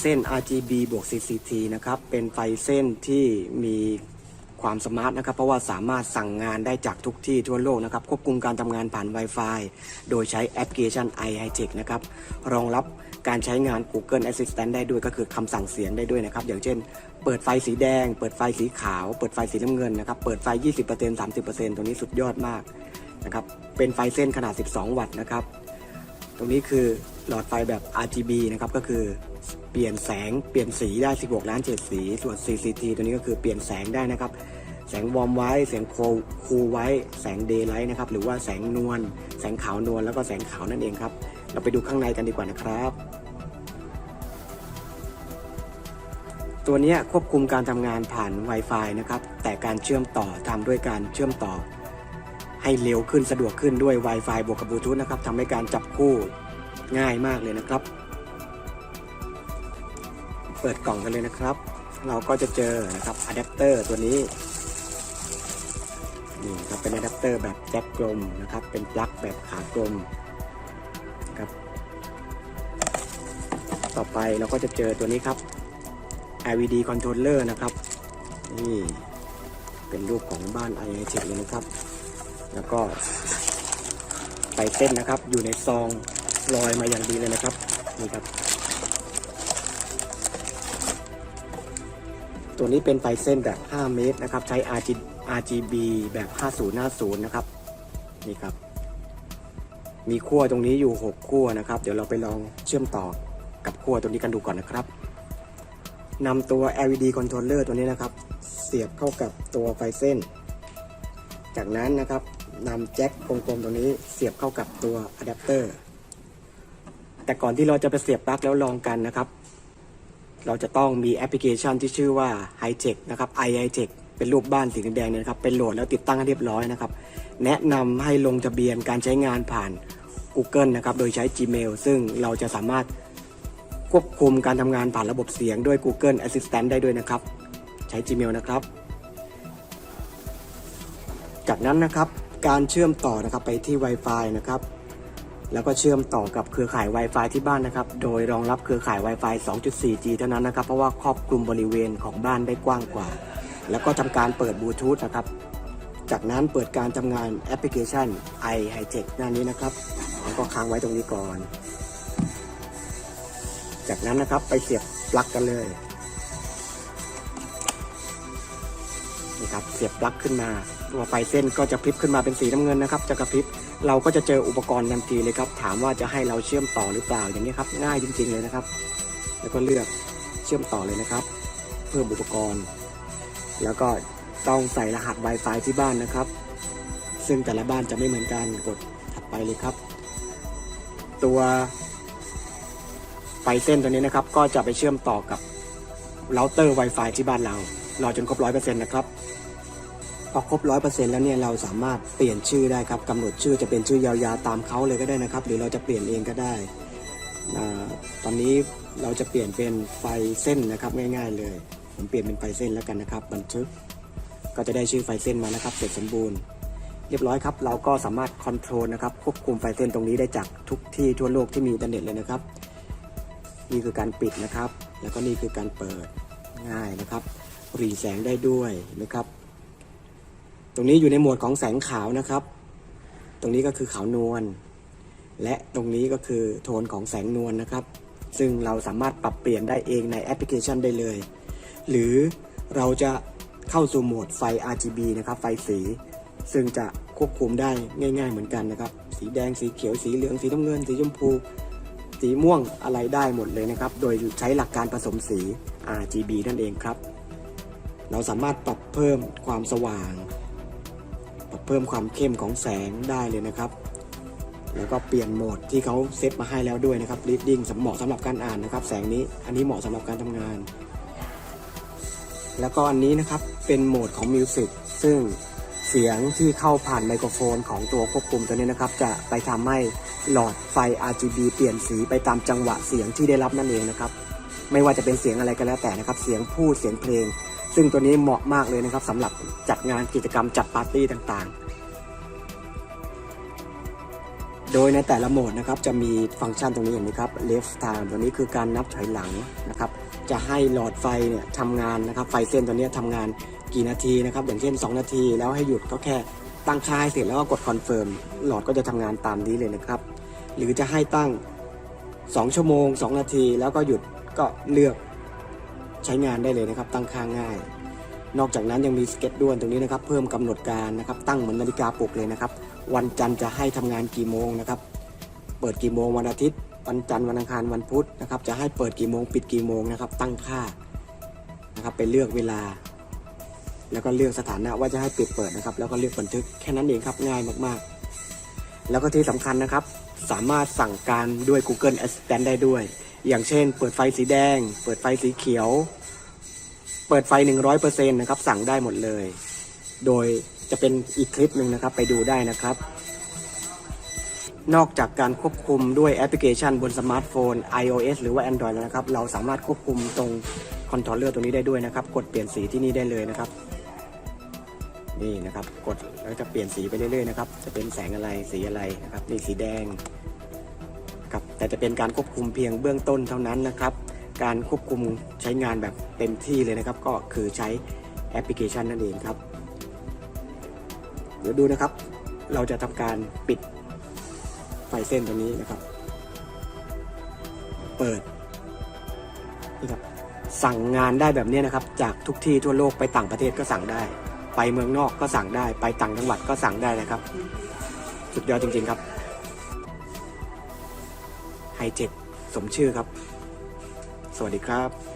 เส้น RGB บวก CCT นะครับ เป็นไฟเส้นที่มีความสมาร์ทนะครับ เพราะว่าสามารถสั่งงานได้จากทุกที่ทั่วโลกนะครับ ควบคุมการทำงานผ่าน Wi-Fi โดยใช้แอปพลิเคชัน iHitech นะครับ รองรับการใช้งาน Google Assistant ได้ด้วยก็คือคำสั่งเสียงได้ด้วยนะครับ อย่างเช่น เปิดไฟสีแดง เปิดไฟสีขาว เปิดไฟสีน้ำเงินนะครับ เปิดไฟ 20% 30%ตรงนี้สุดยอดมากนะครับ เป็นไฟเส้นขนาด 12 วัตต์นะครับ ตรงนี้คือหลอดไฟแบบ RGB นะครับ ก็คือ เปลี่ยนแสงเปลี่ยนสีได้ 16 ล้านเฉดสี ส่วน CCT ตัวนี้ก็คือเปลี่ยนแสงได้นะครับ แสงวอร์มไว้ แสงโคคูไว้ แสงเดย์ไลท์นะครับ หรือว่าแสงนวล แสงขาวนวล แล้วก็แสงขาวนั่นเองครับ เราไปดูข้างในกันดีกว่านะครับ ตัวนี้ควบคุมการทำงานผ่าน Wi-Fi นะครับ แต่การเชื่อมต่อทำด้วยการเชื่อมต่อ ให้เร็วขึ้นสะดวกขึ้นด้วย Wi-Fi บวกกับบลูทูธนะครับทำให้การจับคู่ง่ายมากเลยนะครับ เปิดกล่องกันเลยนะครับ เราก็จะเจอนะครับอะแดปเตอร์ตัวนี้นี่ครับเป็นอะแดปเตอร์แบบแจ็คกลมนะครับ เป็นปลั๊กแบบขากลมครับ ต่อไปเราก็จะเจอตัวนี้ครับ LED controller นะครับ นี่เป็นรูปของบ้าน i i t เลยนะครับ แล้วก็ไฟเส้นนะครับอยู่ในซองลอยมาอย่างดีเลยนะครับนี่ครับ ตัวนี้เป็นไฟเส้นแบบ 5 เมตรนะครับ ใช้ R G B แบบ 5050 นะครับ นี่ครับ มีขั้วตรงนี้อยู่ 6 ขั้วนะครับ เดี๋ยวเราไปลองเชื่อมต่อกับขั้วตรงนี้กันดูก่อนนะครับนำตัว LED controller ตัวนี้นะครับ เสียบเข้ากับตัวไฟเส้น จากนั้นนะครับนำแจ็คกลมๆตรงนี้เสียบเข้ากับตัวอะแดปเตอร์ แต่ก่อนที่เราจะไปเสียบปลั๊กแล้วลองกันนะครับ เราจะต้องมีแอปพลิเคชันที่ชื่อว่า Hightech นะครับ i i t e c h เป็นรูปบ้านสีแดงเนี่ยครับเป็นโหลดแล้วติดตั้งให้เรียบร้อยนะครับ แนะนำให้ลงทะเบียนการใช้งานผ่าน Google นะครับโดยใช้ Gmail ซึ่งเราจะสามารถควบคุมการทำงานผ่านระบบเสียงด้วย Google Assistant ได้ด้วยนะครับ ใช้ Gmail นะครับ จากนั้นนะครับการเชื่อมต่อนะครับไปที่ Wi-Fi นะครับ แล้วก็เชื่อมต่อกับเครือข่าย Wi-Fi ที่บ้านนะครับ โดยรองรับเครือข่าย Wi-Fi 2.4G เท่านั้นนะครับ เพราะว่าครอบคลุมบริเวณของบ้านได้กว้างกว่า แล้วก็ทำการเปิดบลูทูธนะครับ จากนั้นเปิดการทำงานแอปพลิเคชัน i Hightech หน้านี้นะครับ แล้วก็ค้างไว้ตรงนี้ก่อน จากนั้นนะครับไปเสียบปลั๊กกันเลยนี่ครับเสียบปลั๊กขึ้นมาตัวไฟเส้นก็จะพลิบขึ้นมาเป็นสีน้ำเงินนะครับ จะกระพริบ เราก็จะเจออุปกรณ์ทันทีเลยครับ ถามว่าจะให้เราเชื่อมต่อหรือเปล่าอย่างนี้ครับ ง่ายจริง ๆเลยนะครับ แล้วก็เลือกเชื่อมต่อเลยนะครับ เพิ่มอุปกรณ์ แล้วก็ต้องใส่รหัส Wi-Fi ที่บ้านนะครับ ซึ่งแต่ละบ้านจะไม่เหมือนกันกดถัดไปเลยครับ ตัวไฟเส้นตัวนี้นะครับ ก็จะไปเชื่อมต่อกับเราเตอร์ Wi-Fi ที่บ้านเรารอจนครบร้อยเปอร์เซ็นต์นะครับ พอครบร้อยเปอร์เซ็นต์แล้วเนี่ยเราสามารถเปลี่ยนชื่อได้ครับกำหนดชื่อจะเป็นชื่อยาวๆตามเขาเลยก็ได้นะครับ หรือเราจะเปลี่ยนเองก็ได้ ตอนนี้เราจะเปลี่ยนเป็นไฟเส้นนะครับง่าย ๆ เลย ผมเปลี่ยนเป็นไฟเส้นแล้วกันนะครับ บันทึกก็จะได้ชื่อไฟเส้นมานะครับ เสร็จสมบูรณ์ เรียบร้อยครับเราก็สามารถคอนโทรลนะครับควบคุมไฟเส้นตรงนี้ได้จากทุกที่ทั่วโลกที่มีอินเทอร์เน็ตเลยนะครับ นี่คือการปิดนะครับ แล้วก็นี่คือการเปิดง่ายนะครับหรีแสงได้ด้วยนะครับ ตรงนี้อยู่ในหมวดของแสงขาวนะครับ ตรงนี้ก็คือขาวนวล และตรงนี้ก็คือโทนของแสงนวลนะครับ ซึ่งเราสามารถปรับเปลี่ยนได้เองในแอปพลิเคชันได้เลย หรือเราจะเข้าสู่โหมดไฟ RGB นะครับ ไฟสี ซึ่งจะควบคุมได้ง่าย ๆ เหมือนกันนะครับ สีแดง สีเขียว สีเหลือง สีน้ำเงิน สีชมพู สีม่วง อะไรได้หมดเลยนะครับ โดยใช้หลักการผสมสี RGB นั่นเองครับ เราสามารถปรับเพิ่มความสว่าง เพิ่มความเข้มของแสงได้เลยนะครับ แล้วก็เปลี่ยนโหมดที่เขาเซตมาให้แล้วด้วยนะครับ reading สำเหมาะสำหรับการอ่านนะครับ แสงนี้อันนี้เหมาะสำหรับการทำงาน แล้วก็อันนี้นะครับเป็นโหมดของ Music ซึ่งเสียงที่เข้าผ่านไมโครโฟนของตัวควบคุมตัวนี้นะครับ จะไปทำให้หลอดไฟ RGB เปลี่ยนสีไปตามจังหวะเสียงที่ได้รับนั่นเองนะครับ ไม่ว่าจะเป็นเสียงอะไรก็แล้วแต่นะครับ เสียงพูดเสียงเพลง ซึ่งตัวนี้เหมาะมากเลยนะครับสำหรับจัดงานกิจกรรมจัดปาร์ตี้ต่างๆ โดยในแต่ละโหมดนะครับจะมีฟังก์ชันตรงนี้เห็นไหมครับ left time ตัวนี้คือการนับถอยหลังนะครับ จะให้หลอดไฟเนี่ยทำงานนะครับ ไฟเส้นตัวนี้ทำงานกี่นาทีนะครับ อย่างเช่น 2 นาที แล้วให้หยุดก็แค่ตั้งค่าให้เสร็จแล้วก็กดคอนเฟิร์มหลอดก็จะทำงานตามนี้เลยนะครับ หรือจะให้ตั้ง 2 ชั่วโมง 2 นาที แล้วก็หยุดก็เลือก ใช้งานได้เลยนะครับ ตั้งค่าง่าย นอกจากนั้นยังมีสเก็ตด้วนตรงนี้นะครับ เพิ่มกำหนดการนะครับ ตั้งเหมือนนาฬิกาปลุกเลยนะครับ วันจันทร์จะให้ทำงานกี่โมงนะครับ เปิดกี่โมงวันอาทิตย์ วันจันทร์วันอังคารวันพุธนะครับ จะให้เปิดกี่โมงปิดกี่โมงนะครับ ตั้งค่านะครับไปเลือกเวลา แล้วก็เลือกสถานะว่าจะให้ปิดเปิดนะครับ แล้วก็เลือกบันทึกแค่นั้นเองครับง่ายมากๆ แล้วก็ที่สำคัญนะครับ สามารถสั่งการด้วย Google Assistant ได้ด้วย อย่างเช่น เปิดไฟสีแดง เปิดไฟสีเขียว เปิดไฟ 100%นะครับ สั่งได้หมดเลย โดยจะเป็นอีกคลิปหนึ่งนะครับ ไปดูได้นะครับ นอกจากการควบคุมด้วยแอปพลิเคชันบนสมาร์ทโฟน iOS หรือว่า Android แล้วนะครับ เราสามารถควบคุมตรงคอนโทรลเลอร์ตรงนี้ได้ด้วยนะครับ กดเปลี่ยนสีที่นี่ได้เลยนะครับ นี่นะครับกดแล้วจะเปลี่ยนสีไปเรื่อยๆนะครับจะเป็นแสงอะไรสีอะไรนะครับนี่สีแดงครับแต่จะเป็นการควบคุมเพียงเบื้องต้นเท่านั้นนะครับ การควบคุมใช้งานแบบเต็มที่เลยนะครับ ก็คือใช้แอปพลิเคชันนั่นเองครับเดี๋ยวดูนะครับ เราจะทำการปิดไฟเส้นตัวนี้นะครับ เปิดนี่ครับสั่งงานได้แบบนี้นะครับ จากทุกที่ทั่วโลกไปต่างประเทศก็สั่งได้ ไปเมืองนอกก็สั่งได้ ไปต่างจังหวัดก็สั่งได้นะครับ สุดยอดจริง ๆครับ ไฮเจ็ดสมชื่อครับ สวัสดีครับ